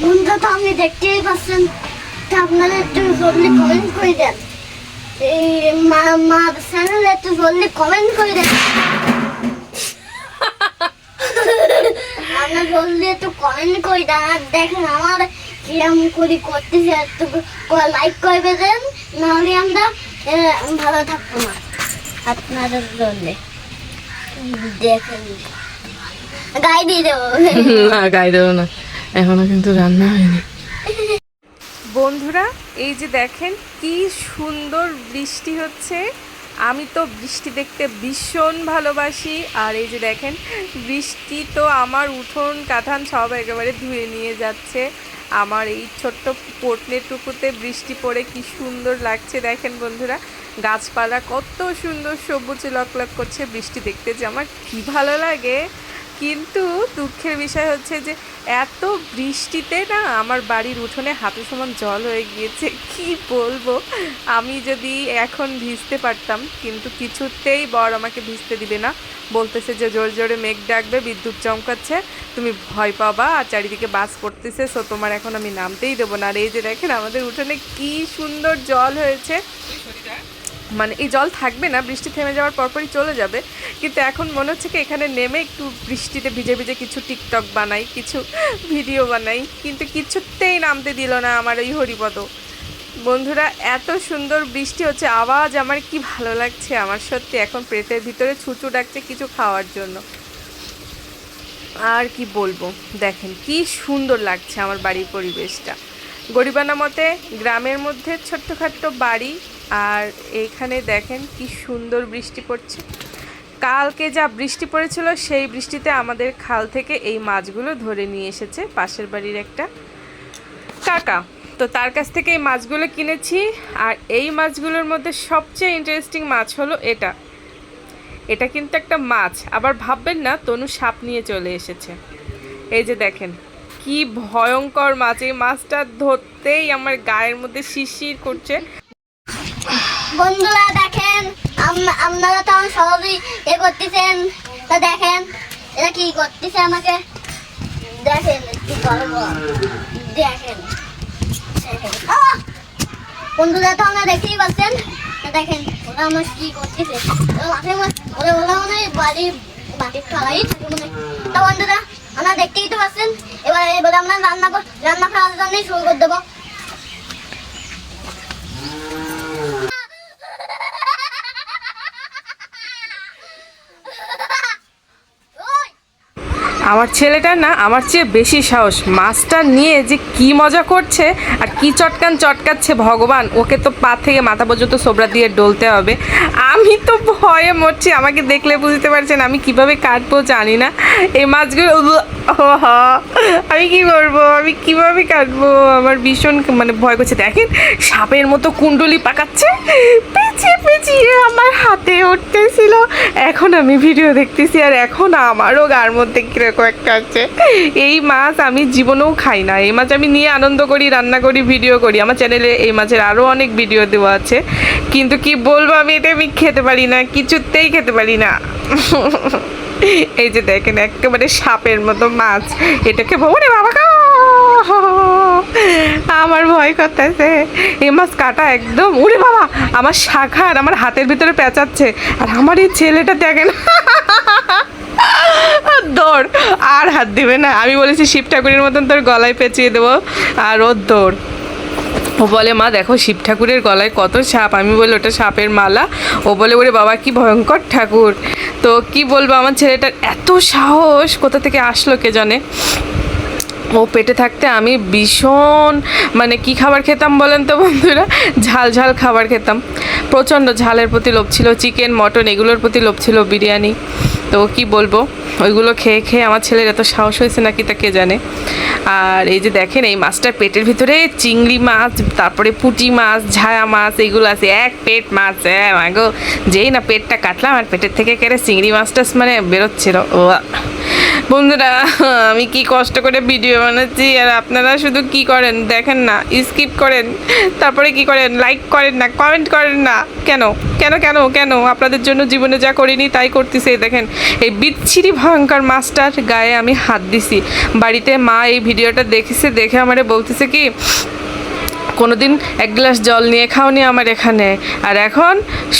বন্ধুরা তো আপনি দেখতেই পাচ্ছেন তা আপনারা একটু জলদি কমেন্ট করে দেন এই মা মা চ্যানেলে একটু জলদি কমেন্ট করে দেন আপনার জলদি একটু কমেন্ট করে দেন আর দেখেন আমার কিরম করি করতেছে একটু লাইক করে দেন নাহলে আমরা ভালো থাকব না আপনাদের জন্য দেখেন গাই দিয়ে দেবো। না গায়ে দেবো না। এখনও কিন্তু রান্না হয়নি। বন্ধুরা এই যে দেখেন কি সুন্দর বৃষ্টি হচ্ছে। আমি তো বৃষ্টি দেখতে ভীষণ ভালোবাসি। আর এই যে দেখেন বৃষ্টি তো আমার উঠোন কাঁঠান সব একেবারে ধুয়ে নিয়ে যাচ্ছে। আমার এই ছোট্ট পোটনেটুকুতে বৃষ্টি পড়ে কি সুন্দর লাগছে। দেখেন বন্ধুরা গাছপালা কত সুন্দর সবুজে লকলক করছে। বৃষ্টি দেখতে যে আমার কি ভালো লাগে। কিন্তু দুঃখের বিষয় হচ্ছে যে এত বৃষ্টিতে না আমার বাড়ির উঠোনে হাঁটু সমান জল হয়ে গিয়েছে, কি বলব? আমি যদি এখন ভিজতে পারতাম, কিন্তু কিছুতেই বর আমাকে ভিজতে দিবে না। বলতেছে যে জোরে জোরে মেঘ ডাকবে, বিদ্যুৎ চমকাচ্ছে, তুমি ভয় পাবা, আর চারিদিকে বাস পড়তেছে সো তোমার এখন আমি নামতেই দেবো না। আর এই যে দেখেন, আমাদের উঠোনে কি সুন্দর জল হয়েছে। মানে এই জল থাকবে না, বৃষ্টি থেমে যাওয়ার পরপরই চলে যাবে। কিন্তু এখন মনে হচ্ছে কি এখানে নেমে একটু বৃষ্টিতে ভিজে ভিজে কিছু টিকটক বানাই, কিছু ভিডিও বানাই, কিন্তু কিছুতেই নামতে দিল না আমার ওই হরিপদ। বন্ধুরা, এত সুন্দর বৃষ্টি হচ্ছে, আওয়াজ আমার কি ভালো লাগছে আমার সত্যি। এখন পেটের ভিতরে ছুটু ডাকছে কিছু খাওয়ার জন্য। আর কি বলব, দেখেন কি সুন্দর লাগছে আমার বাড়ির পরিবেশটা। গরিবানা মতে গ্রামের মধ্যে ছোট্টখাট্ট বাড়ি আর এইখানে দেখেন কি সুন্দর বৃষ্টি পড়ছে। কালকে যা বৃষ্টি পড়েছিল, সেই বৃষ্টিতে আমাদের খাল থেকে এই মাছগুলো ধরে নিয়ে এসেছে পাশের বাড়ির একটা কাকা। তো তার কাছ থেকে এই মাছগুলো কিনেছি আর এই মাছগুলোর মধ্যে সবচেয়ে ইন্টারেস্টিং মাছ হলো এটা। এটা কিন্তু একটা মাছ, আবার ভাববেন না, তনু সাপ নিয়ে চলে এসেছে। এই যে দেখেন, কি ভয়ঙ্কর মাছ, এই মাছটা ধরতেই আমার গায়ের মধ্যে শিরশির করছে। বন্ধুরা দেখেন আপনারা তো আমার সহজেই এ করতেছেন। তা দেখেন এটা কি করতেছে আমাকে? দেখেন কি করব দেখেন। বন্ধুরা তো আমরা দেখতেই পাচ্ছেন। দেখেন, ওরা আমার কি করতেছে? মাঠে ওরা ওরা মনে হয় বাড়ির মাটির তলাই থাকে মনে তা বন্ধুরা আমরা দেখতেই তো পাচ্ছেন। এবার এবার আমরা রান্না রান্না করার জন্যই শুরু করে দেবো। আমার ছেলেটা না, আমার চেয়ে বেশি সাহস। মাছটা নিয়ে যে কি মজা করছে আর কি চটকান চটকাচ্ছে ভগবান, ওকে তো পা থেকে মাথা পর্যন্ত সোবরা দিয়ে ডলতে হবে। আমি তো ভয়ে মরছি, আমাকে দেখলে বুঝতে পারছেন আমি কীভাবে কাটবো জানি না। এই মাছগুলো আমি কি করব? আমি কীভাবে কাটবো? আমার ভীষণ মানে ভয় করছে। দেখেন, সাপের মতো কুণ্ডলি পাকাচ্ছে। পেঁচিয়ে পেঁচিয়ে আমার হাতে উঠতেছিল। এখন আমি ভিডিও দেখতেছি আর এখন আমারও গার মধ্যে কীরকম একটা আছে। এই মাছ আমি জীবনেও খাই না। এই মাছ আমি নিয়ে আনন্দ করি, রান্না করি, ভিডিও করি। আমার চ্যানেলে এই মাছের আরও অনেক ভিডিও দেওয়া আছে। কিন্তু কি বলব আমি এটা আমি খেতে পারি না, কিছুতেই খেতে পারি না। এই যে দেখেন, একেবারে সাপের মতো মাছ। এটাকে ভবনে বাবা গো! আমার ভয় করতেছে। এই মাছ কাটা একদম উড়ে বাবা, আমার শাখার, আমার হাতের ভিতরে পেঁচাচ্ছে, আর আমার এই ছেলেটা দেখেন দৌড়, আর হাত দিবে না। আমি বলেছি, শিব ঠাকুরের মতন তোর গলায় পেঁচিয়ে দেবো, আর ওর দৌড়। ও বলে, মা, দেখো শিব ঠাকুরের গলায় কত সাপ। আমি বলি ওটা সাপের মালা। ও বলে, ওরে বাবা, কি ভয়ঙ্কর ঠাকুর। তো কি বলব, আমার ছেলেটার এত সাহস কোথা থেকে আসলো কে জানে। ও পেটে থাকতে আমি ভীষণ মানে কি খাবার খেতাম বলেন তো বন্ধুরা? ঝাল ঝাল খাবার খেতাম। প্রচণ্ড ঝালের প্রতি লোভ ছিল, চিকেন, মটন, এগুলোর প্রতি লোভ ছিল, বিরিয়ানি। তো কি বলব? ওইগুলো খেয়ে খেয়ে আমার ছেলের এত সাহস হয়েছে নাকি তা কে জানে? আর এই যে দেখেন, এই মাছটার পেটের ভিতরে চিংড়ি মাছ, তারপরে পুঁটি মাছ, ঝায়া মাছ, এইগুলো আছে। এক পেট মাছ হ্যাঁ যেই না পেটটা কাটলাম, আর পেটের থেকে কেড়ে চিংড়ি মাছটা মানে বেরোচ্ছিল। ও বন্ধুরা, আমি কি কষ্ট করে ভিডিও বানাচ্ছি? আর আপনারা শুধু কি করেন? দেখেন না স্কিপ করেন। তারপরে কি করেন? লাইক করেন না কমেন্ট করেন না। কেন? কেন কেন কেন? আপনাদের জন্য জীবনে যা করিনি, তাই করতেছে। দেখেন, এই বিচ্ছিরি, ভয়ঙ্কর মাছটার গায়ে আমি হাত দিছি। বাড়িতে মা এই ভিডিওটা দেখেছে, দেখে আমারে বলতেছে কি কোনোদিন এক গ্লাস জল নিয়ে খাওনি আমার এখানে। আর এখন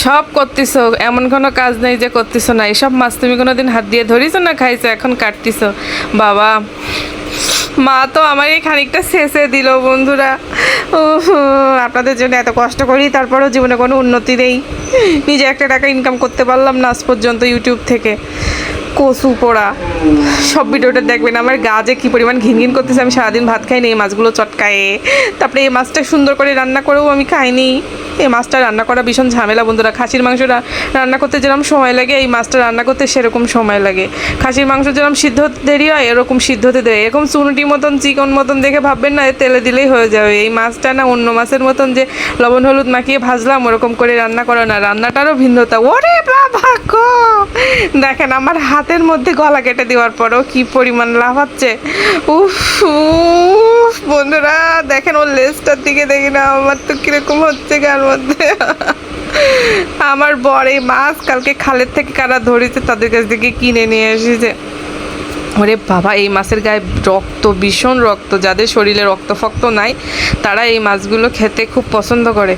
সব করতেছো, এমন কোনো কাজ নেই যে করতেছো না। এসব মাছ তুমি কোনো দিন হাত দিয়ে ধরিছো না খাইছো, এখন কাটতেছো। বাবা, মা তো আমার এই খানিকটা শেষে দিল বন্ধুরা। আপনাদের জন্য এত কষ্ট করি, তারপরেও জীবনে কোনো উন্নতি নেই। নিজে একটা টাকা ইনকাম করতে পারলাম না আজ পর্যন্ত ইউটিউব থেকে। কচু পোড়া। সব ভিডিওটা দেখবেন, আমার গা যে কী পরিমাণ ঘিন ঘিন করতেছে, আমি সারাদিন ভাত খাইনি এই মাছগুলো চটকায়ে। তারপরে এই মাছটা সুন্দর করে রান্না করেও আমি খাইনি। এই মাছটা রান্না করা ভীষণ ঝামেলা, বন্ধুরা। খাসির মাংস রান্না করতে যেরকম সময় লাগে, এই মাছটা রান্না করতে সেরকম সময় লাগে। খাসির মাংস যেরকম সিদ্ধ হতে দেরি হয়, এরকম সিদ্ধ হতে দেয় এরকম চুনুটি মতন, চিকন মতন দেখে ভাববেন না তেলে দিলেই হয়ে যাবে। এই মাছটা না অন্য মাছের মতন যে লবণ, হলুদ মাখিয়ে ভাজলাম, ওরকম করে রান্না করো না। রান্নাটারও ভিন্নতা। ওরে বাবা গো! দেখেন, আমার হাতের মধ্যে গলা কেটে দেওয়ার পরও কি পরিমাণ লাভ হচ্ছে? উফ উফ, বন্ধুরা দেখেন ওর লেজটার দিকে দেখি না আমার তো কীরকম হচ্ছে গার মধ্যে। আমার বর এই মাছ কালকে খালের থেকে কারা ধরেছে তাদের কাছ থেকে কিনে নিয়ে এসেছে। ওরে বাবা এই মাছের গায়ে রক্ত ভীষণ রক্ত যাদের শরীরে রক্ত ফক্ত নাই তারা এই মাছগুলো খেতে খুব পছন্দ করে।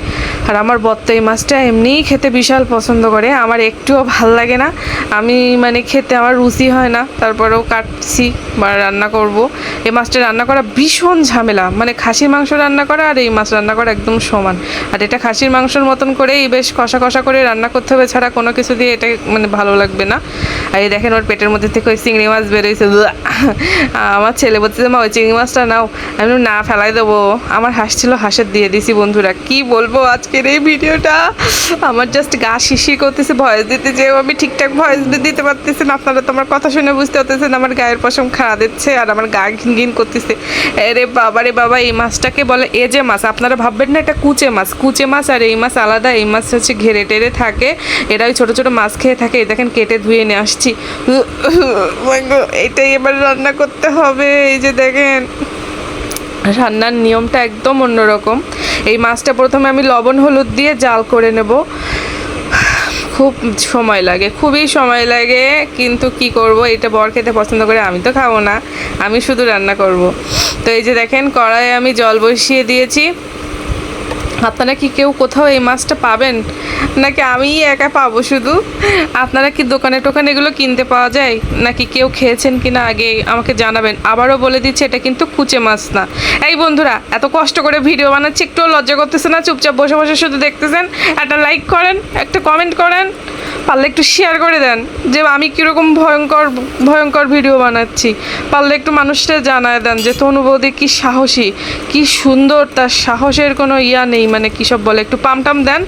আর আমার বত্ত এই মাছটা এমনিই খেতে বিশাল পছন্দ করে। আমার একটুও ভালো লাগে না। আমি মানে খেতে আমার রুচি হয় না। তারপরেও কাটছি বা রান্না করব। এই মাছটা রান্না করা ভীষণ ঝামেলা। মানে খাসির মাংস রান্না করা আর এই মাছ রান্না করা একদম সমান। আর এটা খাসির মাংসের মতন করেই বেশ কষা কষা করে রান্না করতে হবে ছাড়া কোনো কিছু দিয়ে এটা মানে ভালো লাগবে না। আর এই দেখেন ওর পেটের মধ্যে থেকে ওই চিংড়ি মাছ বেরোইছে! আমার ছেলে বলছে মা, ওই চিংড়ি মাছটা নাও। আমি না, ফেলাই দেবো। আমার হাঁস ছিল, হাঁসের দিয়ে দিছি বন্ধুরা। কি বলব আজকের এই ভিডিওটা আমার জাস্ট গা শিশি করতেছে, ভয়েস দিতে যেও আমি ঠিকঠাক ভয়েস দিতে পারতেছি না। আপনারা তোমার কথা শুনে বুঝতে পারতেছেন, আমার গায়ের পশম খাড়া দিচ্ছে আর আমার গা ঘিন ঘিন করতেছে। আরে বাবা রে বাবা, এই মাছটাকে বলে এ যে মাছ। আপনারা ভাববেন না এটা কুচে মাছ। কুচে মাছ আর এই মাছ আলাদা, এই মাছ হচ্ছে ঘেরে টেরে থাকে। এরা ওই ছোটো ছোটো মাছ খেয়ে থাকে দেখেন কেটে ধুয়ে নিয়ে আসছি। এটাই এবার রান্না করতে হবে, এই যে দেখেন। রান্নার নিয়মটা একদম অন্যরকম। এই মাছটা প্রথমে আমি লবণ, হলুদ দিয়ে জাল করে নেব। খুব সময় লাগে, খুবই সময় লাগে, কিন্তু কি করব? এটা বর খেতে পছন্দ করে, আমি তো খাব না, আমি শুধু রান্না করব। তো এই যে দেখেন, কড়াইয়ে আমি জল বসিয়ে দিয়েছি। আপনারা কি কেউ কোথাও এই মাছটা পাবেন? নাকি আমিই একা পাবো শুধু? আপনারা কি দোকানে টোকানে এগুলো কিনতে পাওয়া যায়? নাকি কেউ খেয়েছেন কি না আগে আমাকে জানাবেন। আবারও বলে দিচ্ছে, এটা কিন্তু কুচে মাছ না। এই বন্ধুরা, এত কষ্ট করে ভিডিও বানাচ্ছি একটু লজ্জা করতেছে না, চুপচাপ বসে বসে শুধু দেখতেছেন। একটা লাইক করেন, একটা কমেন্ট করেন। পারলে একটু শেয়ার করে দেন যে আমি কীরকম ভয়ঙ্কর ভয়ঙ্কর ভিডিও বানাচ্ছি। পারলে একটু মানুষটা জানায় দেন যে তনু বৌদি কী সাহসী, কী সুন্দর, তার সাহসের কোনো ইয়া নেই মানে কী সব বলে, একটু পামটাম দেন,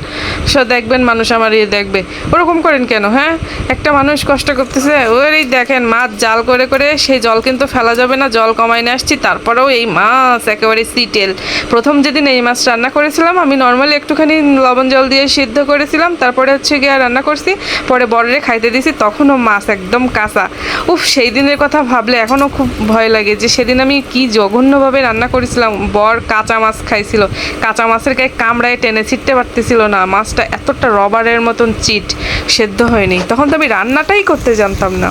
সে দেখবেন মানুষ আমার ইয়ে দেখবে। ওরকম করেন কেন হ্যাঁ? একটা মানুষ কষ্ট করতেছে ওই দেখেন মাছ জাল করে করে সেই জল কিন্তু ফেলা যাবে না, জল কমাই নিয়ে আসছি, তারপরেও এই মাছ একেবারে সিটেল। প্রথম যেদিন এই মাছ রান্না করেছিলাম, আমি নর্মালি একটুখানি লবণ জল দিয়ে সিদ্ধ করেছিলাম, তারপরে হচ্ছে গিয়ে রান্না করছি পরে বড়রে খাইতে দিছি, তখনও মাছ একদম কাঁচা। উফ, সেই দিনের কথা ভাবলে এখনও খুব ভয় লাগে যে সেদিন আমি কি জঘন্যভাবে রান্না করেছিলাম। বর কাঁচা মাছ খাইছিল। কাঁচা মাছের গায়ে কামড়ায় টেনে ছিটতে পারতেছিল না। মাছটা এতটা রবারের মতন চিট, সেদ্ধ হয়নি। তখন তো আমি রান্নাটাই করতে জানতাম না।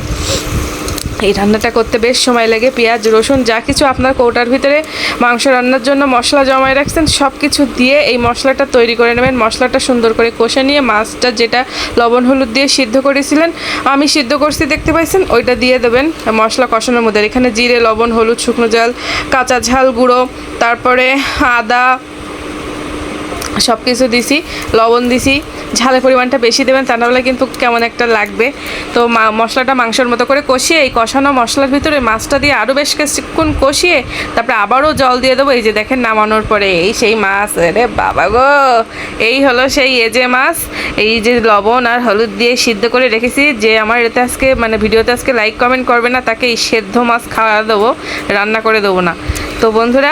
এই রান্নাটা করতে বেশ সময় লাগে, পেঁয়াজ, রসুন, যা কিছু আপনার কৌটার ভিতরে মাংস রান্নার জন্য মশলা জমায় রাখছেন সব কিছু দিয়ে এই মশলাটা তৈরি করে নেবেন। মশলাটা সুন্দর করে কষে নিয়ে মাছটা যেটা লবণ, হলুদ দিয়ে সিদ্ধ করেছিলেন, আমি সিদ্ধ করছি, দেখতে পাইছেন? ওইটা দিয়ে দেবেন মশলা কষানোর মধ্যে। এখানে জিরে, লবণ, হলুদ, শুকনো জাল, কাঁচা ঝাল গুঁড়ো, তারপরে আদা সব কিছু দিছি, লবণ দিছি, ঝালের পরিমাণটা বেশি দেবেন, তা নাহলে কিন্তু কেমন একটা লাগবে। তো মশলাটা মাংসের মতো করে কষিয়ে এই কষানো মশলার ভিতরে মাছটা দিয়ে আরও বেশ কিছুক্ষণ কষিয়ে তারপরে আবারও জল দিয়ে দেবো। এই যে দেখেন নামানোর পরে এই সেই মাছ রে বাবা গো! এই হলো সেই এজে মাছ, এই যে লবণ আর হলুদ দিয়ে সিদ্ধ করে রেখেছি। যে আমার এতে আজকে মানে ভিডিওতে আজকে লাইক কমেন্ট করবে না, তাকে এই সেদ্ধ মাছ খাওয়া দেবো, রান্না করে দেবো না। তো বন্ধুরা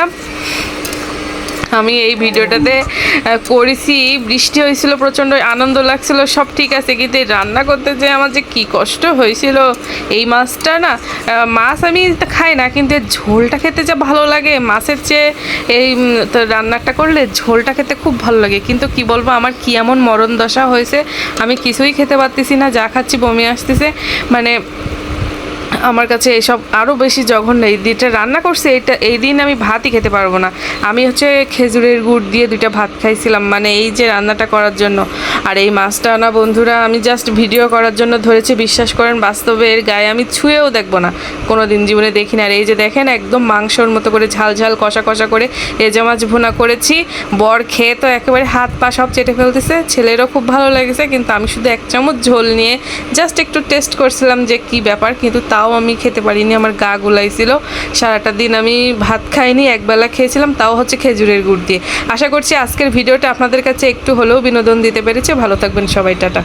আমি এই ভিডিওটাতে করেছি। বৃষ্টি হয়েছিল, প্রচণ্ড আনন্দ লাগছিল, সব ঠিক আছে, কিন্তু এই রান্না করতে যে আমার যে কী কষ্ট হয়েছিল, এই মাছটা না মাছ আমি খাই না, কিন্তু ঝোলটা খেতে যা ভালো লাগে, মাছের চেয়ে এই রান্নাটা করলে ঝোলটা খেতে খুব ভালো লাগে। কিন্তু কি বলব, আমার কি এমন মরণ দশা হয়েছে, আমি কিছুই খেতে পারতেছি না, যা খাচ্ছি বমি আসতেছে। মানে আমার কাছে এসব আরও বেশি জঘন্য। এই দিনটা রান্না করছে এটা এই দিন আমি ভাতই খেতে পারব না। আমি হচ্ছে খেজুরের গুড় দিয়ে দুইটা ভাত খাইছিলাম মানে এই যে রান্নাটা করার জন্য। আর এই মাছটা না বন্ধুরা, আমি জাস্ট ভিডিও করার জন্য ধরেছি, বিশ্বাস করেন, বাস্তবে এর গায়ে আমি ছুঁয়েও দেখব না। কোনো দিন জীবনে দেখি না। আর এই যে দেখেন, একদম মাংসর মতো করে ঝাল ঝাল, কষা কষা করে এজা মাছ ভুনা করেছি। বর খেয়ে তো একেবারে হাত পা সব চেটে ফেলতেছে, ছেলেরও খুব ভালো লেগেছে, কিন্তু আমি শুধু এক চামচ ঝোল নিয়ে জাস্ট একটু টেস্ট করছিলাম যে কি ব্যাপার, কিন্তু তাও আমি খেতে পারিনি, আমার গা গুলাইছিল। সারাটা দিন আমি ভাত খাইনি একবেলা খেয়েছিলাম, তাও হচ্ছে খেজুরের গুড় দিয়ে। আশা করছি আজকের ভিডিওটা আপনাদের কাছে একটু হলেও বিনোদন দিতে পেরেছে। ভালো থাকবেন সবাই, টাটা।